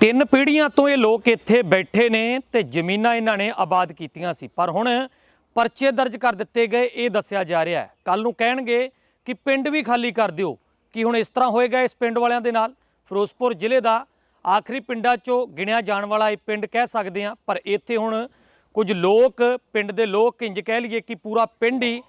ਤਿੰਨ ਪੀੜ੍ਹੀਆਂ ਤੋਂ ਇਹ ਲੋਕ ਇੱਥੇ ਬੈਠੇ ਨੇ ਤੇ ਜ਼ਮੀਨਾਂ ਇਹਨਾਂ ਨੇ ਆਬਾਦ ਕੀਤੀਆਂ ਸੀ। ਪਰ ਹੁਣ ਪਰਚੇ ਦਰਜ ਕਰ ਦਿੱਤੇ ਗਏ, ਇਹ ਦੱਸਿਆ ਜਾ ਰਿਹਾ ਹੈ। ਕੱਲ ਨੂੰ ਕਹਿਣਗੇ ਕਿ ਪਿੰਡ ਵੀ ਖਾਲੀ ਕਰ ਦਿਓ। ਕਿ ਹੁਣ ਇਸ ਤਰ੍ਹਾਂ ਹੋਏਗਾ ਇਸ ਪਿੰਡ ਵਾਲਿਆਂ ਦੇ ਨਾਲ? ਫਿਰੋਜ਼ਪੁਰ ਜ਼ਿਲ੍ਹੇ ਦਾ ਆਖਰੀ ਪਿੰਡਾਂ 'ਚੋਂ ਗਿਣਿਆ ਜਾਣ ਵਾਲਾ ਇਹ ਪਿੰਡ ਕਹਿ ਸਕਦੇ ਹਾਂ, ਪਰ ਇੱਥੇ ਹੁਣ ਕੁਝ ਲੋਕ, ਪਿੰਡ ਦੇ ਲੋਕ ਇੰਜ ਕਹਿ ਲਈਏ ਕਿ ਪੂਰਾ ਪਿੰਡ ਹੀ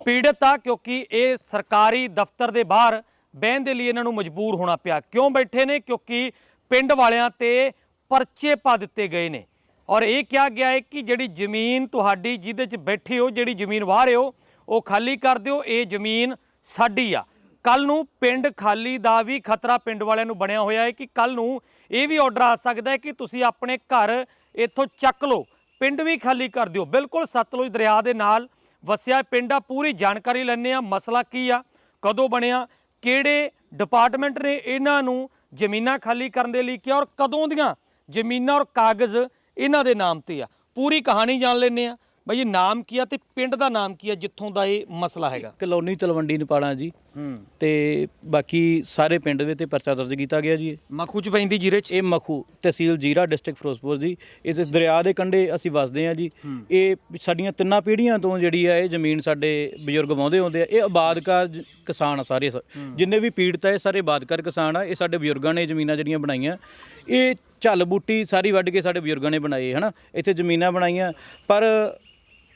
ਪੀੜਤ ਆ, ਕਿਉਂਕਿ ਇਹ ਸਰਕਾਰੀ ਦਫ਼ਤਰ ਦੇ ਬਾਹਰ ਬਹਿਣ ਦੇ ਲਈ ਇਹਨਾਂ ਨੂੰ ਮਜਬੂਰ ਹੋਣਾ ਪਿਆ। ਕਿਉਂ ਬੈਠੇ ਨੇ? ਕਿਉਂਕਿ ਪਿੰਡ ਵਾਲਿਆਂ ਤੇ ਪਰਚੇ ਪਾ ਦਿੱਤੇ ਗਏ ਨੇ। ਔਰ ਇਹ ਕਿਹਾ ਗਿਆ ਹੈ ਕਿ ਜਿਹੜੀ ਜ਼ਮੀਨ ਤੁਹਾਡੀ ਜਿਹਦੇ 'ਚ ਬੈਠੇ ਹੋ, ਜਿਹੜੀ ਜ਼ਮੀਨ ਵਾਹ ਰਹੇ ਹੋ, ਉਹ ਖਾਲੀ ਕਰ ਦਿਓ, ਇਹ ਜ਼ਮੀਨ ਸਾਡੀ ਆ। ਕੱਲ ਨੂੰ ਪਿੰਡ ਖਾਲੀ ਦਾ ਵੀ ਖਤਰਾ ਪਿੰਡ ਵਾਲਿਆਂ ਨੂੰ ਬਣਿਆ ਹੋਇਆ ਹੈ ਕਿ ਕੱਲ ਨੂੰ ਇਹ ਵੀ ਆਰਡਰ ਆ ਸਕਦਾ ਹੈ ਕਿ ਤੁਸੀਂ ਆਪਣੇ ਘਰ ਇੱਥੋਂ ਚੱਕ ਲਓ, ਪਿੰਡ ਵੀ ਖਾਲੀ ਕਰ ਦਿਓ। ਬਿਲਕੁਲ ਸਤਲੁਜ ਦਰਿਆ ਦੇ ਨਾਲ ਵਸਿਆ ਪਿੰਡ ਆ, ਪੂਰੀ ਜਾਣਕਾਰੀ ਲੈਣੇ ਆ ਮਸਲਾ ਕੀ ਆ, ਕਦੋਂ ਬਣਿਆ, ਕਿਹੜੇ ਡਿਪਾਰਟਮੈਂਟ ਨੇ ਇਹਨਾਂ ਨੂੰ ਜ਼ਮੀਨਾਂ ਖਾਲੀ ਕਰਨ ਦੇ ਲਈ ਕਿਹਾ ਔਰ ਕਦੋਂ ਦੀਆਂ ਜ਼ਮੀਨਾਂ ਔਰ ਕਾਗਜ਼ ਇਹਨਾਂ ਦੇ ਨਾਮ ਤੇ ਆ। ਪੂਰੀ ਕਹਾਣੀ ਜਾਣ ਲੈਣੇ ਆ ਬਈ ਇਹ ਨਾਮ ਕੀ ਆ ਤੇ ਪਿੰਡ ਦਾ ਨਾਮ ਕੀ ਆ ਜਿੱਥੋਂ ਦਾ ਇਹ ਮਸਲਾ ਹੈਗਾ? ਕਲੋਨੀ ਤਲਵੰਡੀ ਨਪਾਲਾ ਜੀ। ਹੂੰ। ਤੇ ਬਾਕੀ ਸਾਰੇ ਪਿੰਡ ਵਿੱਚ ਤੇ ਪਰਚਾ ਦਰਜ ਕੀਤਾ ਗਿਆ ਜੀ ਮਖੂ ਚ ਪੈਂਦੀ ਜੀਰੇ ਚ? ਇਹ ਮਖੂ ਤਹਿਸੀਲ ਜੀਰਾ ਡਿਸਟ੍ਰਿਕਟ ਫਿਰੋਜ਼ਪੁਰ ਜੀ। ਇਸ ਇਸ ਦਰਿਆ ਦੇ ਕੰਢੇ ਅਸੀਂ ਵਸਦੇ ਹਾਂ ਜੀ। ਇਹ ਸਾਡੀਆਂ ਤਿੰਨਾਂ ਪੀੜ੍ਹੀਆਂ ਤੋਂ ਜਿਹੜੀ ਆ ਇਹ ਜ਼ਮੀਨ ਸਾਡੇ ਬਜ਼ੁਰਗ ਵਾਹੁੰਦੇ ਹੁੰਦੇ ਆ। ਇਹ ਆਬਾਦਕਾਰ ਜ- ਕਿਸਾਨ ਆ ਸਾਰੇ ਸ- ਜਿੰਨੇ ਵੀ ਪੀੜਤ ਆ ਇਹ ਸਾਰੇ ਆਬਾਦਕਾਰ ਕਿਸਾਨ ਆ। ਇਹ ਸਾਡੇ ਬਜ਼ੁਰਗਾਂ ਨੇ ਜ਼ਮੀਨਾਂ ਜਿਹੜੀਆਂ ਬਣਾਈਆਂ। ਇਹ ਝੱਲ ਬੂਟੀ ਸਾਰੀ ਵੱਢ ਕੇ ਸਾਡੇ ਬਜ਼ੁਰਗਾਂ ਨੇ ਬਣਾਈ ਹੈ ਨਾ ਇੱਥੇ ਜ਼ਮੀਨਾਂ ਬਣਾਈਆਂ। ਪਰ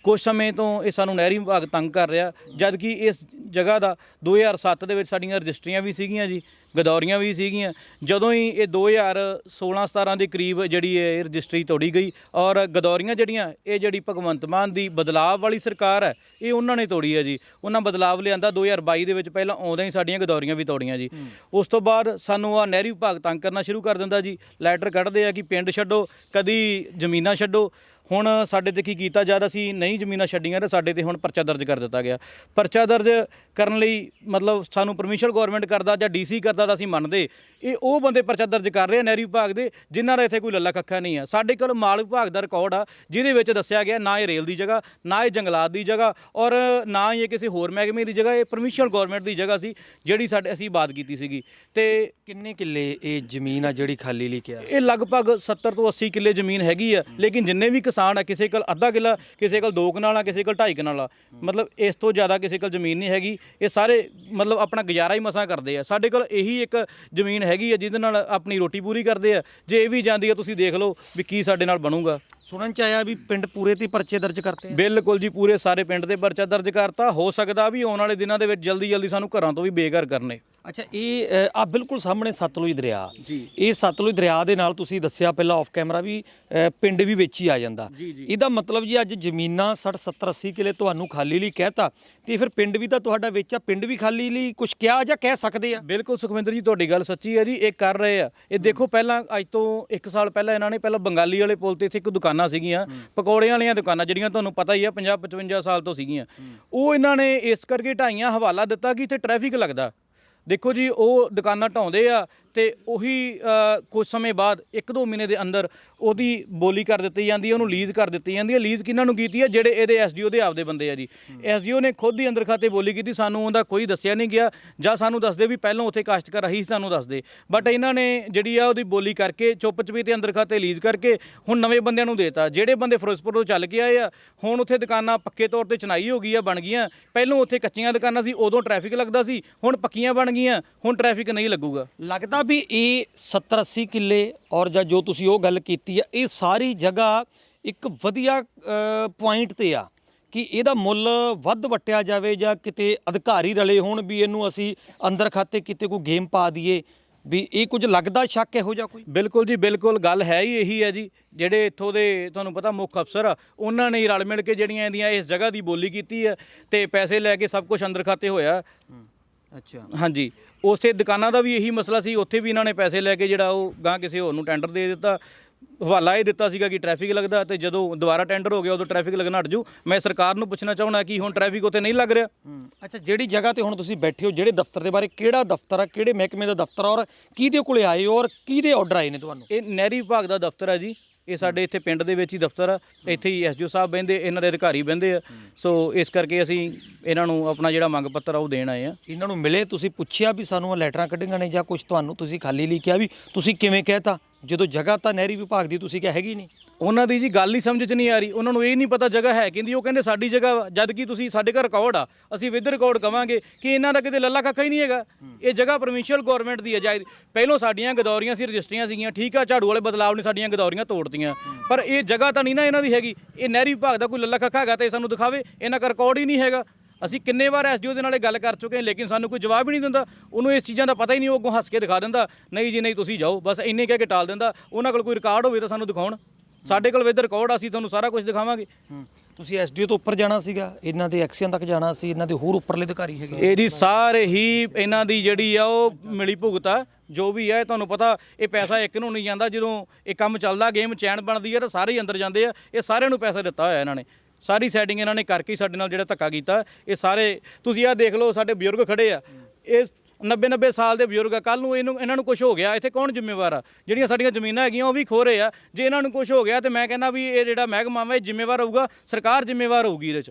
ਕੁਝ ਸਮੇਂ ਤੋਂ ਇਹ ਸਾਨੂੰ ਨਹਿਰੀ ਵਿਭਾਗ ਤੰਗ ਕਰ ਰਿਹਾ ਜਦ ਕਿ ਇਸ ਜਗ੍ਹਾ ਦਾ 2007 ਦੇ ਵਿੱਚ ਸਾਡੀਆਂ ਰਜਿਸਟਰੀਆਂ ਵੀ ਸੀਗੀਆਂ ਜੀ। ਗਦੌਰੀਆਂ ਵੀ ਸੀਗੀਆਂ। ਜਦੋਂ ਹੀ ਇਹ 2016 17 ਦੇ ਕਰੀਬ ਜਿਹੜੀ ਇਹ ਰਜਿਸਟਰੀ ਤੋੜੀ ਗਈ ਔਰ ਗਦੌਰੀਆਂ ਜਿਹੜੀਆਂ ਇਹ ਜਿਹੜੀ ਭਗਵੰਤ ਮਾਨ ਦੀ ਬਦਲਾਵ ਵਾਲੀ ਸਰਕਾਰ ਹੈ ਇਹ ਉਹਨਾਂ ਨੇ ਤੋੜੀ ਹੈ ਜੀ। ਉਹਨਾਂ ਬਦਲਾਵ ਲਿਆਂਦਾ 2022 ਦੇ ਵਿੱਚ ਪਹਿਲਾਂ ਆਉਂਦਿਆਂ ਹੀ ਸਾਡੀਆਂ ਗਦੌਰੀਆਂ ਵੀ ਤੋੜੀਆਂ ਜੀ। ਉਸ ਤੋਂ ਬਾਅਦ ਸਾਨੂੰ ਆ ਨਹਿਰੀ ਵਿਭਾਗ ਤੰਗ ਕਰਨਾ ਸ਼ੁਰੂ ਕਰ ਦਿੰਦਾ ਜੀ। ਲੈਟਰ ਕੱਢਦੇ ਆ ਕਿ ਪਿੰਡ ਛੱਡੋ ਕਦੀ ਜ਼ਮੀਨਾਂ ਛੱਡੋ। ਹੁਣ ਸਾਡੇ ਤੇ ਕੀ ਕੀਤਾ ਜਦ ਅਸੀਂ ਨਹੀਂ ਜ਼ਮੀਨਾਂ ਛੱਡੀਆਂ ਤੇ ਸਾਡੇ ਤੇ ਹੁਣ ਪਰਚਾ ਦਰਜ ਕਰ ਦਿੱਤਾ ਗਿਆ। ਪਰਚਾ ਦਰਜ ਕਰਨ ਲਈ ਮਤਲਬ ਸਾਨੂੰ ਪਰਮਿਸ਼ਨ ਗਵਰਨਮੈਂਟ ਕਰਦਾ ਜਾਂ ਡੀਸੀ ਕਰਦਾ ਤਾਂ ਅਸੀਂ ਮੰਨਦੇ। ਇਹ ਉਹ ਬੰਦੇ ਪਰਚਾ ਦਰਜ ਕਰ ਰਹੇ ਆ ਨਹਿਰੀ ਵਿਭਾਗ ਦੇ ਜਿਨ੍ਹਾਂ ਦਾ ਇੱਥੇ ਕੋਈ ਲੱਲਾ ਕੱਖਾ ਨਹੀਂ ਆ। ਸਾਡੇ ਕੋਲ ਮਾਲ ਵਿਭਾਗ ਦਾ ਰਿਕਾਰਡ ਆ ਜਿਹਦੇ ਵਿੱਚ ਦੱਸਿਆ ਗਿਆ ਨਾ ਇਹ ਰੇਲ ਦੀ ਜਗ੍ਹਾ ਨਾ ਇਹ ਜੰਗਲਾਤ ਦੀ ਜਗ੍ਹਾ ਔਰ ਨਾ ਹੀ ਇਹ ਕਿਸੇ ਹੋਰ ਮਹਿਕਮੇ ਦੀ ਜਗ੍ਹਾ ਇਹ ਪਰਮਿਸ਼ਨ ਗਵਰਨਮੈਂਟ ਦੀ ਜਗ੍ਹਾ ਸੀ ਜਿਹੜੀ ਸਾਡੇ ਅਸੀਂ ਬਾਤ ਕੀਤੀ ਸੀਗੀ। ਤੇ ਕਿੰਨੇ ਕਿੱਲੇ ਇਹ ਜ਼ਮੀਨ ਆ ਜਿਹੜੀ ਖਾਲੀ ਲਈ ਕਿਹਾ? ਇਹ ਲਗਭਗ 70 ਤੋਂ 80 ਕਿੱਲੇ ਜ਼ਮੀਨ ਹੈਗੀ ਆ ਲੇਕਿਨ ਜਿੰਨੇ ਵੀ ਕਿਸਾਨ ਆ ਕਿਸੇ ਕੋਲ ਅੱਧਾ ਕਿੱਲਾ ਕਿਸੇ ਕੋਲ ਦੋ ਕਨਾਲ ਆ ਕਿਸੇ ਕੋਲ ਢਾਈ ਕਨਾਲ ਆ ਮਤਲਬ ਇਸ ਤੋਂ ਜ਼ਿਆਦਾ ਕਿਸੇ ਕੋਲ ਜ਼ਮੀਨ ਨਹੀਂ ਹੈਗੀ। ਇਹ ਸਾਰੇ ਮਤਲਬ ਆਪਣਾ ਗੁਜ਼ਾਰਾ ਹੀ ਮਸਾਂ ਕਰਦੇ ਆ। ਸਾਡੇ ਕੋਲ ਇਹੀ ਇੱਕ ਜ਼ਮੀਨ ਹੈਗੀ ਆ ਜਿਹਦੇ ਨਾਲ ਆਪਣੀ ਰੋਟੀ ਪੂਰੀ ਕਰਦੇ ਆ। ਜੇ ਇਹ ਵੀ ਜਾਂਦੀ ਆ, ਤੁਸੀਂ ਦੇਖ ਲਓ ਵੀ ਕੀ ਸਾਡੇ ਨਾਲ ਬਣੂਗਾ। ਸੁਣਨ ਚ ਆਇਆ ਵੀ ਪਿੰਡ ਪੂਰੇ ਤੇ ਪਰਚੇ ਦਰਜ ਕਰਤੇ ਆ। ਬਿਲਕੁਲ ਜੀ ਪੂਰੇ ਸਾਰੇ ਪਿੰਡ ਦੇ ਪਰਚਾ ਦਰਜ ਕਰਤਾ। ਹੋ ਸਕਦਾ ਵੀ ਆਉਣ ਵਾਲੇ ਦਿਨਾਂ ਦੇ ਵਿੱਚ ਜਲਦੀ ਜਲਦੀ ਸਾਨੂੰ ਘਰਾਂ ਤੋਂ ਵੀ ਬੇਘਰ ਕਰਨੇ। ਅੱਛਾ ਇਹ ਆ ਬਿਲਕੁਲ ਸਾਹਮਣੇ ਸਤਲੁਜ ਦਰਿਆ। ਜੀ। ਇਹ ਸਤਲੁਜ ਦਰਿਆ ਦੇ ਨਾਲ ਤੁਸੀਂ ਦੱਸਿਆ ਪਹਿਲਾਂ ਆਫ ਕੈਮਰਾ ਵੀ ਅ, ਪਿੰਡ ਵੀ ਵਿੱਚ ਹੀ ਆ ਜਾਂਦਾ। ਇਹਦਾ ਮਤਲਬ ਜੀ ਅੱਜ ਜ਼ਮੀਨਾਂ 60 70 80 ਕਿਲੇ ਤੁਹਾਨੂੰ ਖਾਲੀ ਲਈ ਕਹਿਤਾ। ਤੇ ਫਿਰ ਪਿੰਡ ਵੀ ਤਾਂ ਤੁਹਾਡਾ ਵਿੱਚ ਆ ਪਿੰਡ ਵੀ ਖਾਲੀ ਲਈ ਕੁਝ ਕਿਹਾ ਜਾਂ ਕਹਿ ਸਕਦੇ ਆ? ਬਿਲਕੁਲ ਸੁਖਵਿੰਦਰ ਜੀ ਤੁਹਾਡੀ ਗੱਲ ਸੱਚੀ ਹੈ ਜੀ ਇਹ ਕਰ ਰਹੇ ਆ। ਇਹ ਦੇਖੋ ਪਹਿਲਾਂ ਅੱਜ ਤੋਂ 1 ਸਾਲ ਪਹਿਲਾਂ ਇਹਨਾਂ ਨੇ ਪਹਿਲਾਂ ਬੰਗਾਲੀ ਵਾਲੇ ਪੁਲ ਤੇ ਇੱਥੇ ਇੱਕ ਦੁਕਾਨਾਂ ਸੀਗੀਆਂ ਪਕੌੜਿਆਂ ਵਾਲੀਆਂ ਦੁਕਾਨਾਂ ਜਿਹੜੀਆਂ ਤੁਹਾਨੂੰ ਪਤਾ ਹੀ ਆ 50 55 ਸਾਲ ਤੋਂ ਸੀਗੀਆਂ। ਉਹ ਇਹਨਾਂ ਨੇ ਇਸ ਕਰਕੇ ਢਾਈਆਂ ਹਵਾਲਾ ਦਿੱਤਾ ਕਿ ਇੱਥੇ ਟ੍ਰੈਫਿਕ ਲੱਗਦਾ। ਦੇਖੋ ਜੀ ਉਹ ਦੁਕਾਨਾਂ ਢਾਉਂਦੇ ਆ ਤੇ ਉਹੀ ਕੁਝ ਸਮੇਂ ਬਾਅਦ 1-2 ਮਹੀਨੇ ਦੇ ਅੰਦਰ ਉਹਦੀ ਬੋਲੀ ਕਰ ਦਿੱਤੀ ਜਾਂਦੀ ਹੈ ਉਹਨੂੰ ਲੀਜ਼ ਕਰ ਦਿੱਤੀ ਜਾਂਦੀ ਹੈ। ਲੀਜ਼ ਕਿਹਨਾਂ ਨੂੰ ਕੀਤੀ ਹੈ? ਜਿਹੜੇ ਇਹਦੇ ਐਸਡੀਓ ਦੇ ਆਪਦੇ ਬੰਦੇ ਆ ਜੀ। ਐਸਡੀਓ ਨੇ ਖੁਦ ਹੀ ਅੰਦਰ ਖਾਤੇ ਬੋਲੀ ਕੀਤੀ ਸਾਨੂੰ ਉਹਦਾ ਕੋਈ ਦੱਸਿਆ ਨਹੀਂ ਗਿਆ। ਜਾਂ ਸਾਨੂੰ ਦੱਸਦੇ ਵੀ ਪਹਿਲਾਂ ਉੱਥੇ ਕਾਸ਼ਤਕਾਰ ਰਹੀ ਸੀ ਸਾਨੂੰ ਦੱਸਦੇ। ਬਟ ਇਹਨਾਂ ਨੇ ਜਿਹੜੀ ਆ ਉਹਦੀ ਬੋਲੀ ਕਰਕੇ ਚੁੱਪ ਚਪੀਤੇ ਅੰਦਰ ਖਾਤੇ ਲੀਜ਼ ਕਰਕੇ ਹੁਣ ਨਵੇਂ ਬੰਦਿਆਂ ਨੂੰ ਦੇਤਾ। ਜਿਹੜੇ ਬੰਦੇ ਫਿਰੋਜ਼ਪੁਰ ਤੋਂ ਚੱਲ ਕੇ ਆਏ ਆ ਹੁਣ ਉੱਥੇ ਦੁਕਾਨਾਂ ਪੱਕੇ ਤੌਰ ਤੇ ਚਨਾਈ ਹੋ ਗਈ ਆ ਬਣ ਗਈਆਂ। ਪਹਿਲਾਂ ਉੱਥੇ ਕੱਚੀਆਂ ਦੁਕਾਨਾਂ ਸੀ ਉਦੋਂ ਟ੍ਰੈਫਿਕ ਲੱਗਦਾ ਸੀ ਹੁਣ ਪੱਕੀਆਂ ਬਣ ਗਈਆਂ ਹੁਣ ਟ੍ਰੈਫਿਕ ਨਹੀਂ ਲੱਗੂਗਾ। ਲੱਗਦਾ ਵੀ ਇਹ 70 80 ਕਿੱਲੇ ਔਰ ਜਾਂ ਜੋ ਤੁਸੀਂ ਉਹ ਗੱਲ ਕੀਤੀ ਆ, ਇਹ ਸਾਰੀ ਜਗ੍ਹਾ ਇੱਕ ਵਧੀਆ ਪੁਆਇੰਟ ਤੇ ਆ ਕਿ ਇਹਦਾ ਮੁੱਲ ਵੱਧ ਵਟਿਆ ਜਾਵੇ ਜਾਂ ਕਿਤੇ ਅਧਿਕਾਰੀ ਰਲੇ ਹੋਣ ਵੀ ਇਹਨੂੰ ਅਸੀਂ ਅੰਦਰ ਖਾਤੇ ਕਿਤੇ ਕੋਈ ਗੇਮ ਪਾ ਦਈਏ, ਵੀ ਇਹ ਕੁਝ ਲੱਗਦਾ ਸ਼ੱਕ ਇਹੋ ਜਿਹਾ ਕੋਈ? ਬਿਲਕੁਲ ਜੀ, ਬਿਲਕੁਲ ਗੱਲ ਹੈ ਹੀ ਇਹੀ ਹੈ ਜੀ, ਜਿਹੜੇ ਇੱਥੋਂ ਦੇ ਤੁਹਾਨੂੰ ਪਤਾ ਮੁੱਖ ਅਫਸਰ ਆ, ਉਹਨਾਂ ਨੇ ਰਲ ਮਿਲ ਕੇ ਜਿਹੜੀਆਂ ਇਹਦੀਆਂ ਇਸ ਜਗ੍ਹਾ ਦੀ ਬੋਲੀ ਕੀਤੀ ਹੈ ਤੇ ਪੈਸੇ ਲੈ ਕੇ ਸਭ ਕੁਝ ਅੰਦਰ ਖਾਤੇ ਹੋਇਆ। ਅੱਛਾ। ਹਾਂਜੀ। ਉਸੇ ਦੁਕਾਨਾਂ ਦਾ ਵੀ ਇਹੀ ਮਸਲਾ ਸੀ। ਉੱਥੇ ਵੀ ਇਹਨਾਂ ਨੇ ਪੈਸੇ ਲੈ ਕੇ ਜਿਹੜਾ ਉਹ ਗਾਂ ਕਿਸੇ ਹੋਰ ਨੂੰ ਟੈਂਡਰ ਦੇ ਦਿੱਤਾ। ਹਵਾਲਾ ਇਹ ਦਿੱਤਾ ਸੀਗਾ ਕਿ ਟ੍ਰੈਫਿਕ ਲੱਗਦਾ ਤੇ ਜਦੋਂ ਦੁਬਾਰਾ ਟੈਂਡਰ ਹੋ ਗਿਆ ਉਦੋਂ ਟ੍ਰੈਫਿਕ ਲੱਗਣਾ ਹਟ ਜੂ ਮੈਂ ਸਰਕਾਰ ਨੂੰ ਪੁੱਛਣਾ ਚਾਹੁੰਦਾ ਕਿ ਹੁਣ ਟ੍ਰੈਫਿਕ ਉੱਥੇ ਨਹੀਂ ਲੱਗ ਰਿਹਾ। ਅੱਛਾ ਜਿਹੜੀ ਜਗ੍ਹਾ ਤੇ ਹੁਣ ਤੁਸੀਂ ਬੈਠੇ ਹੋ ਜਿਹੜੇ ਦਫ਼ਤਰ ਦੇ ਬਾਰੇ ਕਿਹੜਾ ਦਫ਼ਤਰ ਆ ਕਿਹੜੇ ਮਹਿਕਮੇ ਦਾ ਦਫ਼ਤਰ ਆ ਔਰ ਕਿਹਦੇ ਕੋਲੇ ਆਏ ਹੋ ਔਰ ਕਿਹਦੇ ਆਰਡਰ ਆਏ ਨੇ ਤੁਹਾਨੂੰ? ਇਹ ਨਹਿਰੀ ਵਿਭਾਗ ਦਾ ਦਫ਼ਤਰ ਹੈ ਜੀ। ਇਹ ਸਾਡੇ ਇੱਥੇ ਪਿੰਡ ਦੇ ਵਿੱਚ ਹੀ ਦਫ਼ਤਰ ਆ। ਇੱਥੇ ਹੀ ਐਸਡੀਓ ਸਾਹਿਬ ਬਹਿੰਦੇ, ਇਹਨਾਂ ਦੇ ਅਧਿਕਾਰੀ ਬਹਿੰਦੇ ਆ। ਸੋ ਇਸ ਕਰਕੇ ਅਸੀਂ ਇਹਨਾਂ ਨੂੰ ਆਪਣਾ ਜਿਹੜਾ ਮੰਗ ਪੱਤਰ ਆ, ਉਹ ਦੇਣ ਆਏ ਆ। ਇਹਨਾਂ ਨੂੰ ਮਿਲੇ, ਤੁਸੀਂ ਪੁੱਛਿਆ ਵੀ ਸਾਨੂੰ ਇਹ ਲੈਟਰਾਂ ਕੱਢੀਆਂ ਨੇ ਜਾਂ ਕੁਝ ਤੁਹਾਨੂੰ ਤੁਸੀਂ ਖਾਲੀ ਲਿਖਿਆ ਵੀ ਤੁਸੀਂ ਕਿਵੇਂ ਕਹਿਤਾ? ਜਦੋਂ ਜਗ੍ਹਾ ਤਾਂ ਨਹਿਰੀ ਵਿਭਾਗ ਦੀ ਤੁਸੀਂ ਕਿਹਾ ਹੈਗੀ ਨਹੀਂ। ਉਹਨਾਂ ਦੀ ਜੀ ਗੱਲ ਹੀ ਸਮਝ 'ਚ ਨਹੀਂ ਆ ਰਹੀ। ਉਹਨਾਂ ਨੂੰ ਇਹ ਨਹੀਂ ਪਤਾ ਜਗ੍ਹਾ ਹੈ ਕਹਿੰਦੀ। ਉਹ ਕਹਿੰਦੇ ਸਾਡੀ ਜਗ੍ਹਾ ਵਾ। ਜਦ ਕਿ ਤੁਸੀਂ, ਸਾਡੇ ਘਰ ਰਿਕਾਰਡ ਆ। ਅਸੀਂ ਵਿਦ ਰਿਕਾਰਡ ਕਵਾਂਗੇ ਕਿ ਇਹਨਾਂ ਦਾ ਕਿਤੇ ਲੱਲਾ ਕੱਖਾ ਹੀ ਨਹੀਂ ਹੈਗਾ। ਇਹ ਜਗ੍ਹਾ ਪ੍ਰੋਵਿੰਸ਼ੀਅਲ ਗਵਰਨਮੈਂਟ ਦੀ ਹੈ ਜਾਇ ਪਹਿਲੋਂ ਸਾਡੀਆਂ ਗਦੌਰੀਆਂ ਸੀ, ਰਜਿਸਟਰੀਆਂ ਸੀਗੀਆਂ। ਠੀਕ ਆ, ਝਾੜੂ ਵਾਲੇ ਬਦਲਾਵ ਨੇ ਸਾਡੀਆਂ ਗਦੌਰੀਆਂ ਤੋੜਤੀਆਂ। ਪਰ ਇਹ ਜਗ੍ਹਾ ਤਾਂ ਨਹੀਂ ਨਾ ਇਹਨਾਂ ਦੀ ਹੈਗੀ। ਇਹ ਨਹਿਰੀ ਵਿਭਾਗ ਦਾ ਕੋਈ ਲੱਲਾ ਕੱਖਾ ਹੈਗਾ ਤੇ ਸਾਨੂੰ ਦਿਖਾਵੇ। ਇਹਨਾਂ ਦਾ ਰਿਕਾਰਡ ਹੀ ਨਹੀਂ ਹੈਗਾ। ਅਸੀਂ ਕਿੰਨੇ ਵਾਰ ਐਸਡੀਓ ਦੇ ਨਾਲੇ ਗੱਲ ਕਰ ਚੁੱਕੇ ਹਾਂ ਲੇਕਿਨ ਸਾਨੂੰ ਕੋਈ ਜਵਾਬ ਹੀ ਨਹੀਂ ਦਿੰਦਾ। ਉਹਨੂੰ ਇਸ ਚੀਜ਼ਾਂ ਦਾ ਪਤਾ ਹੀ ਨਹੀਂ ਉਹ ਅੱਗੋਂ ਹੱਸ ਕੇ ਦਿਖਾ ਦਿੰਦਾ ਨਹੀਂ ਜੀ ਨਹੀਂ ਤੁਸੀਂ ਜਾਓ। ਬਸ ਇੰਨੇ ਕਹਿ ਕੇ ਟਾਲ ਦਿੰਦਾ। ਉਹਨਾਂ ਕੋਲ ਕੋਈ ਰਿਕਾਰਡ ਹੋਵੇ ਤਾਂ ਸਾਨੂੰ ਦਿਖਾਉਣ। ਸਾਡੇ ਕੋਲ ਵਿਦ ਰਿਕਾਰਡ ਅਸੀਂ ਤੁਹਾਨੂੰ ਸਾਰਾ ਕੁਝ ਦਿਖਾਵਾਂਗੇ। ਤੁਸੀਂ ਐਸਡੀਓ ਤੋਂ ਉੱਪਰ ਜਾਣਾ ਸੀਗਾ ਇਹਨਾਂ ਦੇ ਐਕਸੀਅਨ ਤੱਕ ਜਾਣਾ ਸੀ ਇਹਨਾਂ ਦੇ ਹੋਰ ਉੱਪਰਲੇ ਅਧਿਕਾਰੀ ਹੈਗੇ ਇਹ ਜੀ ਸਾਰੇ ਹੀ ਇਹਨਾਂ ਦੀ ਜਿਹੜੀ ਆ ਉਹ ਮਿਲੀ ਭੁਗਤ ਆ ਜੋ ਵੀ ਹੈ ਤੁਹਾਨੂੰ ਪਤਾ ਇਹ ਪੈਸਾ ਇੱਕ ਨੂੰ ਨਹੀਂ ਜਾਂਦਾ। ਜਦੋਂ ਇਹ ਕੰਮ ਚੱਲਦਾ ਗੇਮ ਚੈਨ ਬਣਦੀ ਹੈ ਤਾਂ ਸਾਰੇ ਹੀ ਅੰਦਰ ਜਾਂਦੇ ਆ। ਇਹ ਸਾਰਿਆਂ ਨੂੰ ਪੈਸਾ ਦਿੱਤਾ ਹੋਇਆ ਇਹਨਾਂ ਨੇ। ਸਾਰੀ ਸੈਟਿੰਗ ਇਹਨਾਂ ਨੇ ਕਰਕੇ ਸਾਡੇ ਨਾਲ ਜਿਹੜਾ ਧੱਕਾ ਕੀਤਾ। ਇਹ ਸਾਰੇ, ਤੁਸੀਂ ਆਹ ਦੇਖ ਲਓ, ਸਾਡੇ ਬਜ਼ੁਰਗ ਖੜੇ ਆ। ਇਹ 90 90 ਸਾਲ ਦੇ ਬਜ਼ੁਰਗ ਆ ਕੱਲ ਨੂੰ ਇਹਨੂੰ ਇਹਨਾਂ ਨੂੰ ਕੁਝ ਹੋ ਗਿਆ ਇੱਥੇ ਕੌਣ ਜ਼ਿੰਮੇਵਾਰ ਆ? ਜਿਹੜੀਆਂ ਸਾਡੀਆਂ ਜ਼ਮੀਨਾਂ ਹੈਗੀਆਂ ਉਹ ਵੀ ਖੋ ਰਹੇ ਆ। ਜੇ ਇਹਨਾਂ ਨੂੰ ਕੁਝ ਹੋ ਗਿਆ ਤੇ ਮੈਂ ਕਹਿੰਦਾ ਵੀ ਇਹ ਜਿਹੜਾ ਮਹਿਕਮਾ ਵਾ ਇਹ ਜ਼ਿੰਮੇਵਾਰ ਹੋਊਗਾ ਸਰਕਾਰ ਜ਼ਿੰਮੇਵਾਰ ਹੋਊਗੀ ਇਹਦੇ 'ਚ।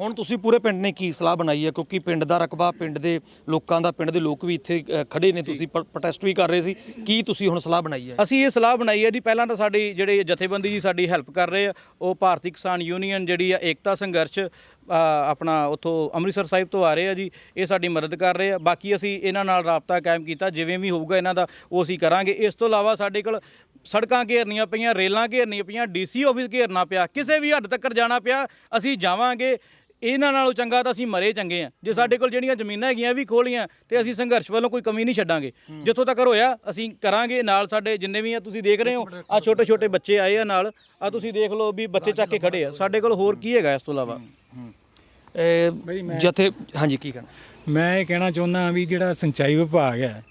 ਹੁਣ ਤੁਸੀਂ ਪੂਰੇ ਪਿੰਡ ਨੇ ਕੀ ਸਲਾਹ ਬਣਾਈ ਹੈ? ਕਿਉਂਕਿ ਪਿੰਡ ਦਾ ਰਕਬਾ ਪਿੰਡ ਦੇ ਲੋਕਾਂ ਦਾ ਪਿੰਡ ਦੇ ਲੋਕ ਵੀ ਇੱਥੇ ਅ, ਖੜੇ ਨੇ ਤੁਸੀਂ ਪ੍ਰੋਟੈਸਟ ਵੀ ਕਰ ਰਹੇ ਸੀ। ਕੀ ਤੁਸੀਂ ਹੁਣ ਸਲਾਹ ਬਣਾਈ ਹੈ? ਅਸੀਂ ਇਹ ਸਲਾਹ ਬਣਾਈ ਹੈ ਜੀ ਪਹਿਲਾਂ ਤਾਂ ਸਾਡੀ ਜਿਹੜੇ ਜਥੇਬੰਦੀ ਜੀ ਸਾਡੀ ਹੈਲਪ ਕਰ ਰਹੇ ਆ ਉਹ ਭਾਰਤੀ ਕਿਸਾਨ ਯੂਨੀਅਨ ਜਿਹੜੀ ਆ ਏਕਤਾ ਸੰਘਰਸ਼ ਆਪਣਾ ਉੱਥੋਂ ਅੰਮ੍ਰਿਤਸਰ ਸਾਹਿਬ ਤੋਂ ਆ ਰਹੇ ਆ ਜੀ ਇਹ ਸਾਡੀ ਮਦਦ ਕਰ ਰਹੇ ਆ। ਬਾਕੀ ਅਸੀਂ ਇਹਨਾਂ ਨਾਲ ਰਾਬਤਾ ਕਾਇਮ ਕੀਤਾ ਜਿਵੇਂ ਵੀ ਹੋਊਗਾ ਇਹਨਾਂ ਦਾ ਉਹ ਅਸੀਂ ਕਰਾਂਗੇ। ਇਸ ਤੋਂ ਇਲਾਵਾ ਸਾਡੇ ਕੋਲ ਸੜਕਾਂ ਘੇਰਨੀਆਂ ਪਈਆਂ ਰੇਲਾਂ ਘੇਰਨੀਆਂ ਪਈਆਂ ਡੀਸੀ ਆਫਿਸ ਘੇਰਨਾ ਪਿਆ ਕਿਸੇ ਵੀ ਹੱਦ ਤੱਕ ਜਾਣਾ ਪਿਆ ਅਸੀਂ ਜਾਵਾਂਗੇ। ਇਹਨਾਂ ਨਾਲੋਂ ਚੰਗਾ ਤਾਂ ਅਸੀਂ ਮਰੇ ਚੰਗੇ ਆ। ਜੇ ਸਾਡੇ ਕੋਲ ਜਿਹੜੀਆਂ ਜ਼ਮੀਨਾਂ ਹੈਗੀਆਂ ਵੀ ਖੋਲੀਆਂ ਤੇ ਅਸੀਂ ਸੰਘਰਸ਼ ਵੱਲੋਂ ਕੋਈ ਕਮੀ ਨਹੀਂ ਛੱਡਾਂਗੇ। ਜਿੱਥੋਂ ਤੱਕ ਹੋਇਆ ਅਸੀਂ ਕਰਾਂਗੇ। ਨਾਲ ਸਾਡੇ ਜਿੰਨੇ ਵੀ ਆ ਤੁਸੀਂ ਦੇਖ ਰਹੇ ਹੋ ਆ ਛੋਟੇ ਛੋਟੇ ਬੱਚੇ ਆਏ ਆ ਨਾਲ। ਆ ਤੁਸੀਂ ਦੇਖ ਲਓ ਵੀ ਬੱਚੇ ਚੱਕ ਕੇ ਖੜੇ ਆ। ਸਾਡੇ ਕੋਲ ਹੋਰ ਕੀ ਹੈਗਾ ਇਸ ਤੋਂ ਇਲਾਵਾ? ਜਥੇ ਹਾਂਜੀ ਕੀ ਕਹਿਣਾ? ਮੈਂ ਇਹ ਕਹਿਣਾ ਚਾਹੁੰਦਾ ਵੀ ਜਿਹੜਾ ਸਿੰਚਾਈ ਵਿਭਾਗ ਹੈ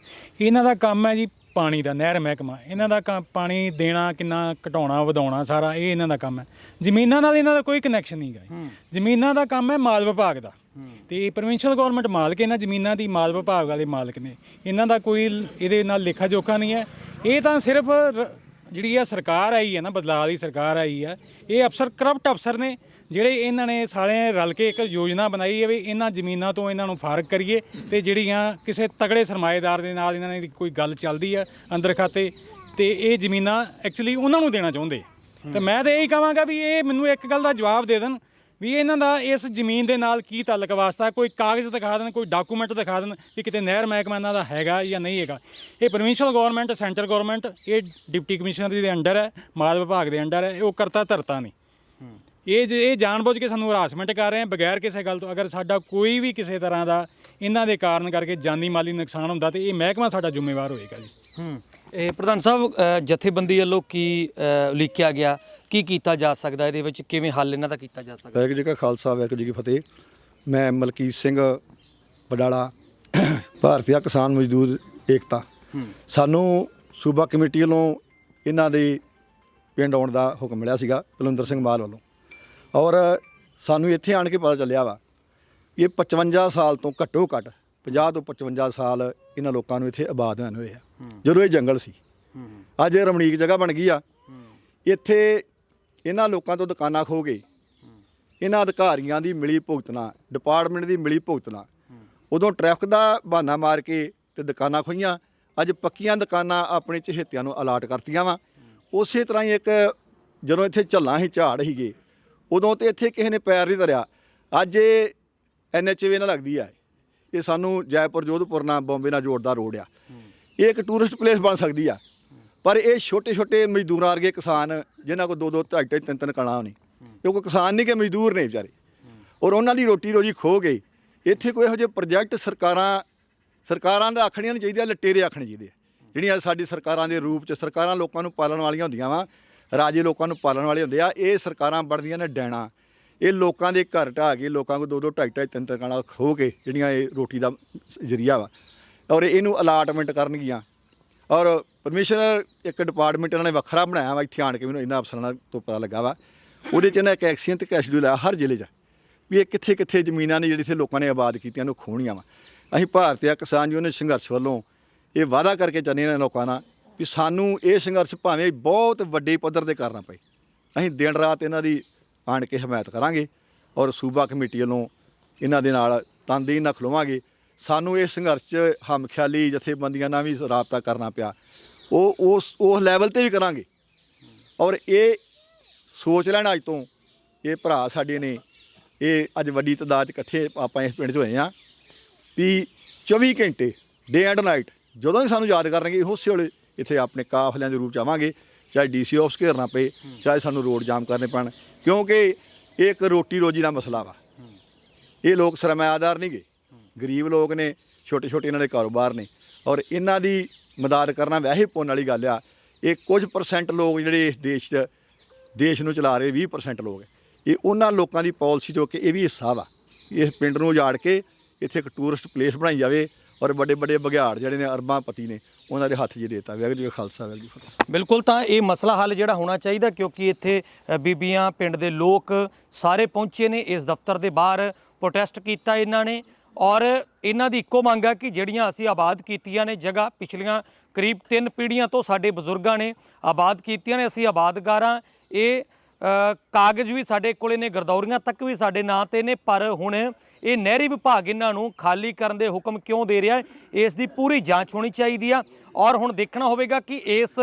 ਇਹਨਾਂ ਦਾ ਕੰਮ ਹੈ ਜੀ ਪਾਣੀ ਦਾ ਨਹਿਰ ਮਹਿਕਮਾ। ਇਹਨਾਂ ਦਾ ਕੰਮ ਪਾਣੀ ਦੇਣਾ ਕਿੰਨਾ ਘਟਾਉਣਾ ਵਧਾਉਣਾ ਸਾਰਾ ਇਹ ਇਹਨਾਂ ਦਾ ਕੰਮ ਹੈ। ਜ਼ਮੀਨਾਂ ਨਾਲ ਇਹਨਾਂ ਦਾ ਕੋਈ ਕਨੈਕਸ਼ਨ ਨਹੀਂ ਗਾ ਜ਼ਮੀਨਾਂ ਦਾ ਕੰਮ ਹੈ ਮਾਲ ਵਿਭਾਗ ਦਾ। ਤੇ ਪ੍ਰੋਵਿੰਸ਼ੀਅਲ ਗਵਰਨਮੈਂਟ ਮਾਲਕ ਇਹਨਾਂ ਜ਼ਮੀਨਾਂ ਦੀ ਮਾਲ ਵਿਭਾਗ ਵਾਲੇ ਮਾਲਕ ਨੇ। ਇਹਨਾਂ ਦਾ ਕੋਈ ਇਹਦੇ ਨਾਲ ਲੇਖਾ ਜੋਖਾ ਨਹੀਂ ਹੈ। ਇਹ ਤਾਂ ਸਿਰਫ ਜਿਹੜੀ ਆ ਸਰਕਾਰ ਆਈ ਹੈ ਨਾ, ਬਦਲਾਅ ਦੀ ਸਰਕਾਰ ਆਈ ਹੈ, ਇਹ ਅਫਸਰ ਕਰਪਟ ਅਫਸਰ ਨੇ, ਜਿਹੜੇ ਇਹਨਾਂ ਨੇ ਸਾਰੇ ਰਲ ਕੇ ਇੱਕ ਯੋਜਨਾ ਬਣਾਈ ਹੈ ਵੀ ਇਹਨਾਂ ਜ਼ਮੀਨਾਂ ਤੋਂ ਇਹਨਾਂ ਨੂੰ ਫਾਰਗ ਕਰੀਏ ਤੇ ਜਿਹੜੀਆਂ ਕਿਸੇ ਤਗੜੇ ਸਰਮਾਏਦਾਰ ਦੇ ਨਾਲ ਇਹਨਾਂ ਦੀ ਕੋਈ ਗੱਲ ਚੱਲਦੀ ਹੈ ਅੰਦਰ ਖਾਤੇ, ਤੇ ਇਹ ਜ਼ਮੀਨਾਂ ਐਕਚੁਅਲੀ ਉਹਨਾਂ ਨੂੰ ਦੇਣਾ ਚਾਹੁੰਦੇ। ਤੇ ਮੈਂ ਤਾਂ ਇਹੀ ਕਹਾਂਗਾ ਵੀ ਇਹ ਮੈਨੂੰ ਇੱਕ ਗੱਲ ਦਾ ਜਵਾਬ ਦੇ ਦੇਣ ਵੀ ਇਹਨਾਂ ਦਾ ਇਸ ਜ਼ਮੀਨ ਦੇ ਨਾਲ ਕੀ ਤਾਲੁਕ ਵਾਸਤਾ? ਕੋਈ ਕਾਗਜ਼ ਦਿਖਾ ਦੇਣ ਕੋਈ ਡਾਕੂਮੈਂਟ ਦਿਖਾ ਦੇਣ ਕਿ ਕਿਤੇ ਨਹਿਰ ਮਹਿਕਮਾ ਇਹਨਾਂ ਦਾ ਹੈਗਾ ਜਾਂ ਨਹੀਂ ਹੈਗਾ। ਇਹ ਪ੍ਰੋਵਿੰਸ਼ੀਅਲ ਗਵਰਨਮੈਂਟ ਸੈਂਟਰ ਗਵਰਨਮੈਂਟ ਇਹ ਡਿਪਟੀ ਕਮਿਸ਼ਨਰ ਦੇ ਅੰਡਰ ਹੈ ਮਾਲ ਵਿਭਾਗ ਦੇ ਅੰਡਰ ਹੈ ਇਹ ਉਹ ਕਰਤਾ ਧਰਤਾ ਨਹੀਂ ਇਹ ਜੇ ਇਹ ਜਾਣਬੁੱਝ ਕੇ ਸਾਨੂੰ ਹਰਾਸਮੈਂਟ ਕਰ ਰਹੇ ਆ ਬਗੈਰ ਕਿਸੇ ਗੱਲ ਤੋਂ। ਅਗਰ ਸਾਡਾ ਕੋਈ ਵੀ ਕਿਸੇ ਤਰ੍ਹਾਂ ਦਾ ਇਹਨਾਂ ਦੇ ਕਾਰਨ ਕਰਕੇ ਜਾਨੀ ਮਾਲੀ ਨੁਕਸਾਨ ਹੁੰਦਾ ਤੇ ਇਹ ਮਹਿਕਮਾ ਸਾਡਾ ਜ਼ਿੰਮੇਵਾਰ ਹੋਏਗਾ ਜੀ। ਹੂੰ। ਇਹ ਪ੍ਰਧਾਨ ਸਾਹਿਬ ਅ, ਜਥੇਬੰਦੀ ਵੱਲੋਂ ਕੀ ਅ, ਉਲੀਕਿਆ ਗਿਆ? ਕੀ ਕੀਤਾ ਜਾ ਸਕਦਾ? ਇਹਦੇ ਵਿੱਚ ਕਿਵੇਂ ਹੱਲ ਇਹਨਾਂ ਦਾ ਕੀਤਾ ਜਾ ਸਕਦਾ? ਵਾਹਿਗੁਰੂ ਜੀ ਕਾ ਖਾਲਸਾ ਵਾਹਿਗੁਰੂ ਜੀ ਕੀ ਫਤਿਹ। ਮੈਂ ਮਲਕੀਤ ਸਿੰਘ ਵਡਾਲਾ ਭਾਰਤੀ ਕਿਸਾਨ ਮਜ਼ਦੂਰ ਏਕਤਾ। ਸਾਨੂੰ ਸੂਬਾ ਕਮੇਟੀ ਵੱਲੋਂ ਇਹਨਾਂ ਦੇ ਪਿੰਡ ਆਉਣ ਦਾ ਹੁਕਮ ਮਿਲਿਆ ਸੀਗਾ ਬਲਵਿੰਦਰ ਸਿੰਘ ਮਾਲ ਵੱਲੋਂ। ਔਰ ਸਾਨੂੰ ਇੱਥੇ ਆਣ ਕੇ ਪਤਾ ਚੱਲਿਆ ਵਾ ਇਹ 55 ਸਾਲ ਤੋਂ ਘੱਟੋ ਘੱਟ 50 ਤੋਂ 55 ਸਾਲ ਇਹਨਾਂ ਲੋਕਾਂ ਨੂੰ ਇੱਥੇ ਆਬਾਦ ਹੋਏ ਹੋਏ ਆ। ਜਦੋਂ ਇਹ ਜੰਗਲ ਸੀ। ਅੱਜ ਇਹ ਰਮਣੀਕ ਜਗ੍ਹਾ ਬਣ ਗਈ ਆ। ਇੱਥੇ ਇਹਨਾਂ ਲੋਕਾਂ ਤੋਂ ਦੁਕਾਨਾਂ ਖੋ ਗਏ। ਇਹਨਾਂ ਅਧਿਕਾਰੀਆਂ ਦੀ ਮਿਲੀ ਭੁਗਤਣਾ ਡਿਪਾਰਟਮੈਂਟ ਦੀ ਮਿਲੀ ਭੁਗਤਣਾ। ਉਦੋਂ ਟ੍ਰੈਫਿਕ ਦਾ ਬਹਾਨਾ ਮਾਰ ਕੇ ਤੇ ਦੁਕਾਨਾਂ ਖੋਈਆਂ ਅੱਜ ਪੱਕੀਆਂ ਦੁਕਾਨਾਂ ਆਪਣੇ ਚਹੇਤਿਆਂ ਨੂੰ ਅਲਾਟ ਕਰਤੀਆਂ ਵਾ। ਉਸੇ ਤਰ੍ਹਾਂ ਹੀ ਇੱਕ ਜਦੋਂ ਇੱਥੇ ਝੱਲਾਂ ਹੀ ਝਾੜ ਹੀਗੇ ਉਦੋਂ ਤੇ ਇੱਥੇ ਕਿਸੇ ਨੇ ਪੈਰ ਨਹੀਂ ਧਰਿਆ। ਅੱਜ ਇਹ ਐਨਐਚਏ ਨਾਲ ਲੱਗਦੀ ਆ। ਇਹ ਸਾਨੂੰ ਜੈਪੁਰ ਜੋਧਪੁਰ ਨਾਲ ਬੰਬੇ ਨਾਲ ਜੋੜਦਾ ਰੋਡ ਆ। ਇਹ ਇੱਕ ਟੂਰਿਸਟ ਪਲੇਸ ਬਣ ਸਕਦੀ ਆ। ਪਰ ਇਹ ਛੋਟੇ ਛੋਟੇ ਮਜ਼ਦੂਰਾਂ ਵਰਗੇ ਕਿਸਾਨ ਜਿਨ੍ਹਾਂ ਕੋਲ ਦੋ ਦੋ ਢਾਈ ਢਾਈ ਤਿੰਨ ਤਿੰਨ ਕਣਾ ਨਹੀਂ ਇਹ ਕੋਈ ਕਿਸਾਨ ਨਹੀਂ ਕਿ ਮਜ਼ਦੂਰ ਨੇ ਵਿਚਾਰੇ। ਔਰ ਉਹਨਾਂ ਦੀ ਰੋਟੀ ਰੋਜੀ ਖੋ ਗਈ ਇੱਥੇ ਕੋਈ ਇਹੋ ਜਿਹੇ ਪ੍ਰੋਜੈਕਟ ਸਰਕਾਰਾਂ ਸਰਕਾਰਾਂ ਦਾ ਆਖਣੀਆਂ ਨਹੀਂ ਚਾਹੀਦੀਆਂ ਲਟੇਰੇ ਆਖਣੇ ਚਾਹੀਦੇ। ਜਿਹੜੀਆਂ ਸਾਡੀ ਸਰਕਾਰਾਂ ਦੇ ਰੂਪ ਚ ਸਰਕਾਰਾਂ ਲੋਕਾਂ ਨੂੰ ਪਾਲਣ ਵਾਲੀਆਂ ਹੁੰਦੀਆਂ ਵਾ ਰਾਜੇ ਲੋਕਾਂ ਨੂੰ ਪਾਲਣ ਵਾਲੇ ਹੁੰਦੇ ਆ ਇਹ ਸਰਕਾਰਾਂ ਬਣਦੀਆਂ ਨੇ ਡੈਣਾ। ਇਹ ਲੋਕਾਂ ਦੇ ਘਰ ਢਾਹ ਕੇ ਲੋਕਾਂ ਕੋਲ ਦੋ ਦੋ ਢਾਈ ਢਾਈ ਤਿੰਨ ਤਿੰਨ ਕਣਾ ਖੋ ਕੇ ਜਿਹੜੀਆਂ ਇਹ ਰੋਟੀ ਦਾ ਜ਼ਰੀਆ ਵਾ। ਔਰ ਇਹਨੂੰ ਅਲਾਟਮੈਂਟ ਕਰਨਗੀਆਂ। ਔਰ ਪਰਮਿਸ਼ਨਰ ਇੱਕ ਡਿਪਾਰਟਮੈਂਟ ਇਹਨਾਂ ਨੇ ਵੱਖਰਾ ਬਣਾਇਆ ਵਾ, ਇੱਥੇ ਆਣ ਕੇ ਮੈਨੂੰ ਇਹਨਾਂ ਅਫਸਰਾਂ ਤੋਂ ਪਤਾ ਲੱਗਾ ਵਾ। ਉਹਦੇ ਚ ਇਹਨਾਂ ਇੱਕ ਐਕਸੀਅਨ ਤੇ ਕੈਸ਼ਡਿਊਲ ਆ ਹਰ ਜ਼ਿਲ੍ਹੇ 'ਚ, ਵੀ ਇਹ ਕਿੱਥੇ ਕਿੱਥੇ ਜ਼ਮੀਨਾਂ ਨੇ ਜਿਹੜੀ ਇੱਥੇ ਲੋਕਾਂ ਨੇ ਆਬਾਦ ਕੀਤੀਆਂ ਨੂੰ ਖੋਣੀਆਂ ਵਾ। ਅਸੀਂ ਭਾਰਤੀ ਕਿਸਾਨ ਯੂਨੀਅਨ ਸੰਘਰਸ਼ ਵੱਲੋਂ ਇਹ ਵਾਅਦਾ ਕਰਕੇ ਚੱਲੇ ਨੇ ਲੋਕਾਂ ਨਾਲ ਵੀ ਸਾਨੂੰ ਇਹ ਸੰਘਰਸ਼ ਭਾਵੇਂ ਬਹੁਤ ਵੱਡੇ ਪੱਧਰ ਤੇ ਕਰਨਾ ਪਏ। ਅਸੀਂ ਦਿਨ ਰਾਤ ਇਹਨਾਂ ਦੀ ਆਣ ਕੇ ਹਮਾਇਤ ਕਰਾਂਗੇ ਔਰ ਸੂਬਾ ਕਮੇਟੀ ਵੱਲੋਂ ਇਹਨਾਂ ਦੇ ਨਾਲ ਤਨਦੇਹੀ ਨਾਲ ਖਲੋਵਾਂਗੇ। ਸਾਨੂੰ ਇਹ ਸੰਘਰਸ਼ 'ਚ ਹਮਖਿਆਲੀ, ਜਥੇਬੰਦੀਆਂ ਨਾਲ ਵੀ ਰਾਬਤਾ ਕਰਨਾ ਪਿਆ। ਉਹ ਉਸ ਉਸ ਲੈਵਲ ਤੇ ਵੀ ਕਰਾਂਗੇ। ਔਰ ਇਹ ਸੋਚ ਲੈਣ ਅੱਜ ਤੋਂ, ਇਹ ਭਰਾ ਸਾਡੇ ਨੇ, ਇਹ ਅੱਜ ਵੱਡੀ ਤਾਦਾਦ 'ਚ ਇਕੱਠੇ ਆਪਾਂ ਇਸ ਪਿੰਡ 'ਚ ਹੋਏ ਆ ਵੀ 24 ਘੰਟੇ ਡੇ ਐਂਡ ਨਾਈਟ ਜਦੋਂ ਵੀ ਸਾਨੂੰ ਯਾਦ ਕਰਨਗੇ, ਉਸੇ ਵੇਲੇ ਇੱਥੇ ਆਪਣੇ ਕਾਫਲਿਆਂ ਦੇ ਰੂਪ ਚ ਆਵਾਂਗੇ। ਚਾਹੇ ਡੀਸੀ ਆਫਿਸ ਘੇਰਨਾ ਪਏ, ਚਾਹੇ ਸਾਨੂੰ ਰੋਡ ਜਾਮ ਕਰਨੇ ਪੈਣ। ਕਿਉਂਕਿ ਇਹ ਇੱਕ ਰੋਟੀ ਰੋਜੀ ਦਾ ਮਸਲਾ ਵਾ। ਇਹ ਲੋਕ ਸਰਮਾਇਆਦਾਰ ਨਹੀਂ ਗੇ। ਗਰੀਬ ਲੋਕ ਨੇ ਛੋਟੇ ਛੋਟੇ ਇਹਨਾਂ ਦੇ ਕਾਰੋਬਾਰ ਨੇ। ਔਰ ਇਹਨਾਂ ਦੀ ਮਦਦ ਕਰਨਾ ਵੈਸੇ ਪੁੰਨ ਵਾਲੀ ਗੱਲ ਆ। ਇਹ ਕੁਝ ਪਰਸੈਂਟ ਲੋਕ ਜਿਹੜੇ ਇਸ ਦੇਸ਼ 'ਚ, ਦੇਸ਼ ਨੂੰ ਚਲਾ ਰਹੇ 20% ਲੋਕ। ਇਹ ਉਹਨਾਂ ਲੋਕਾਂ ਦੀ ਪਾਲਿਸੀ ਜੋ ਕਿ ਇਹ ਵੀ ਹਿੱਸਾ ਵਾ। ਇਸ ਪਿੰਡ ਨੂੰ ਉਜਾੜ ਕੇ ਇੱਥੇ ਇੱਕ ਟੂਰਿਸਟ ਪਲੇਸ ਬਣਾਈ ਜਾਵੇ। ਔਰ ਵੱਡੇ ਵੱਡੇ ਬਘਿਆੜ ਜਿਹੜੇ ਨੇ ਅਰਬਾਂ ਪਤੀ ਨੇ, ਉਹਨਾਂ ਦੇ ਹੱਥ ਜੀ ਦੇਤਾ। ਵਾਹਿਗੁਰੂ ਜੀ ਕਾ ਖਾਲਸਾ ਵਾਹਿਗੁਰੂ ਜੀ ਕੀ ਫਤਿਹ। ਬਿਲਕੁਲ ਤਾਂ ਇਹ ਮਸਲਾ ਹੱਲ ਜਿਹੜਾ ਹੋਣਾ ਚਾਹੀਦਾ ਕਿਉਂਕਿ ਇੱਥੇ ਬੀਬੀਆਂ, ਪਿੰਡ ਦੇ ਲੋਕ ਸਾਰੇ ਪਹੁੰਚੇ ਨੇ, ਇਸ ਦਫ਼ਤਰ ਦੇ ਬਾਹਰ ਪ੍ਰੋਟੈਸਟ ਕੀਤਾ ਇਹਨਾਂ ਨੇ। ਔਰ ਇਹਨਾਂ ਦੀ ਇੱਕੋ ਮੰਗ ਆ ਕਿ ਜਿਹੜੀਆਂ ਅਸੀਂ ਆਬਾਦ ਕੀਤੀਆਂ ਨੇ, ਜਗ੍ਹਾ ਪਿਛਲੀਆਂ ਕਰੀਬ 3 ਪੀੜ੍ਹੀਆਂ ਤੋਂ ਸਾਡੇ ਬਜ਼ੁਰਗਾਂ ਨੇ ਆਬਾਦ ਕੀਤੀਆਂ ਨੇ, ਅਸੀਂ ਆਬਾਦਗਾਰਾਂ। ਇਹ ਕਾਗਜ਼ ਵੀ ਸਾਡੇ ਕੋਲੇ ਨੇ, ਗਰਦੌਰੀਆਂ ਤੱਕ ਵੀ ਸਾਡੇ ਨਾਂ ਤੇ ਨੇ, ਪਰ ਹੁਣ ਇਹ ਨਹਿਰੀ ਵਿਭਾਗ ਇਹਨਾਂ ਨੂੰ ਖਾਲੀ ਕਰਨ ਦੇ ਹੁਕਮ ਕਿਉਂ ਦੇ ਰਿਹਾ ਹੈ? ਇਸ ਦੀ ਪੂਰੀ ਜਾਂਚ ਹੋਣੀ ਚਾਹੀਦੀ ਆ। ਔਰ ਹੁਣ ਦੇਖਣਾ ਹੋਵੇਗਾ ਕਿ ਇਸ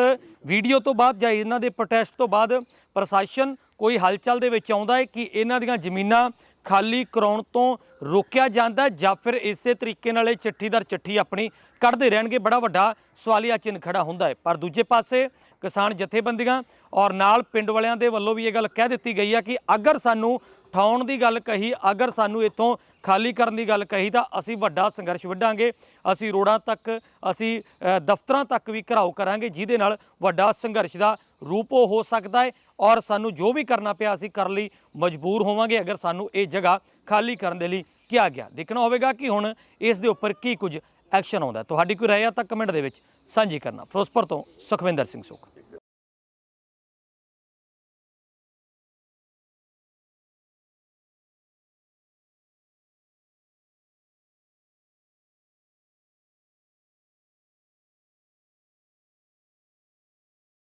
ਵੀਡੀਓ ਤੋਂ ਬਾਅਦ ਜਾਂ ਇਹਨਾਂ ਦੇ ਪ੍ਰੋਟੈਸਟ ਤੋਂ ਬਾਅਦ ਪ੍ਰਸ਼ਾਸਨ ਕੋਈ ਹਲਚਲ ਦੇ ਵਿੱਚ ਆਉਂਦਾ ਹੈ ਕਿ ਇਹਨਾਂ ਦੀਆਂ ਜ਼ਮੀਨਾਂ ਖਾਲੀ ਕਰਾਉਣ ਤੋਂ ਰੋਕਿਆ ਜਾਂਦਾ ਜਾਂ ਫਿਰ ਇਸੇ ਤਰੀਕੇ ਨਾਲ ਇਹ ਚਿੱਠੀ ਦਰ ਚਿੱਠੀ ਆਪਣੀ ਕੱਢਦੇ ਰਹਿਣਗੇ। ਬੜਾ ਵੱਡਾ ਸਵਾਲੀਆ ਚਿੰਨ੍ਹ ਖੜਾ ਹੁੰਦਾ ਹੈ। ਪਰ ਦੂਜੇ ਪਾਸੇ ਕਿਸਾਨ ਜਥੇਬੰਦੀਆਂ ਔਰ ਨਾਲ ਪਿੰਡ ਵਾਲਿਆਂ ਦੇ ਵੱਲੋਂ ਵੀ ਇਹ ਗੱਲ ਕਹਿ ਦਿੱਤੀ ਗਈ ਆ ਕਿ ਅਗਰ ਸਾਨੂੰ ਠਾਉਣ ਦੀ ਗੱਲ ਕਹੀ, ਅਗਰ ਸਾਨੂੰ ਇੱਥੋਂ ਖਾਲੀ ਕਰਨ ਦੀ ਗੱਲ ਕਹੀ ਤਾਂ ਅਸੀਂ ਵੱਡਾ ਸੰਘਰਸ਼ ਵਿੱਢਾਂਗੇ, ਅਸੀਂ ਰੋਡਾਂ ਤੱਕ, ਅਸੀਂ ਦਫ਼ਤਰਾਂ ਤੱਕ ਵੀ ਘਰਾਓ ਕਰਾਂਗੇ, ਜਿਹਦੇ ਨਾਲ ਵੱਡਾ ਸੰਘਰਸ਼ ਦਾ ਰੂਪ ਉਹ ਹੋ ਸਕਦਾ ਹੈ ਔਰ ਸਾਨੂੰ ਜੋ ਵੀ ਕਰਨਾ ਪਿਆ ਅਸੀਂ ਕਰਨ ਲਈ, ਮਜਬੂਰ ਹੋਵਾਂਗੇ ਅਗਰ ਸਾਨੂੰ ਇਹ ਜਗ੍ਹਾ ਖਾਲੀ ਕਰਨ ਦੇ ਲਈ ਕਿਹਾ ਗਿਆ। ਦੇਖਣਾ ਹੋਵੇਗਾ ਕਿ ਹੁਣ ਇਸ ਦੇ ਉੱਪਰ ਕੀ ਕੁਝ ਐਕਸ਼ਨ ਆਉਂਦਾ ਤੁਹਾਡੀ ਕੋਈ ਰਾਏ ਆ ਤਾਂ ਕਮੈਂਟ ਦੇ ਵਿੱਚ ਸਾਂਝੀ ਕਰਨਾ। ਫਿਰੋਜ਼ਪੁਰ ਤੋਂ ਸੁਖਵਿੰਦਰ ਸਿੰਘ ਸੁਖ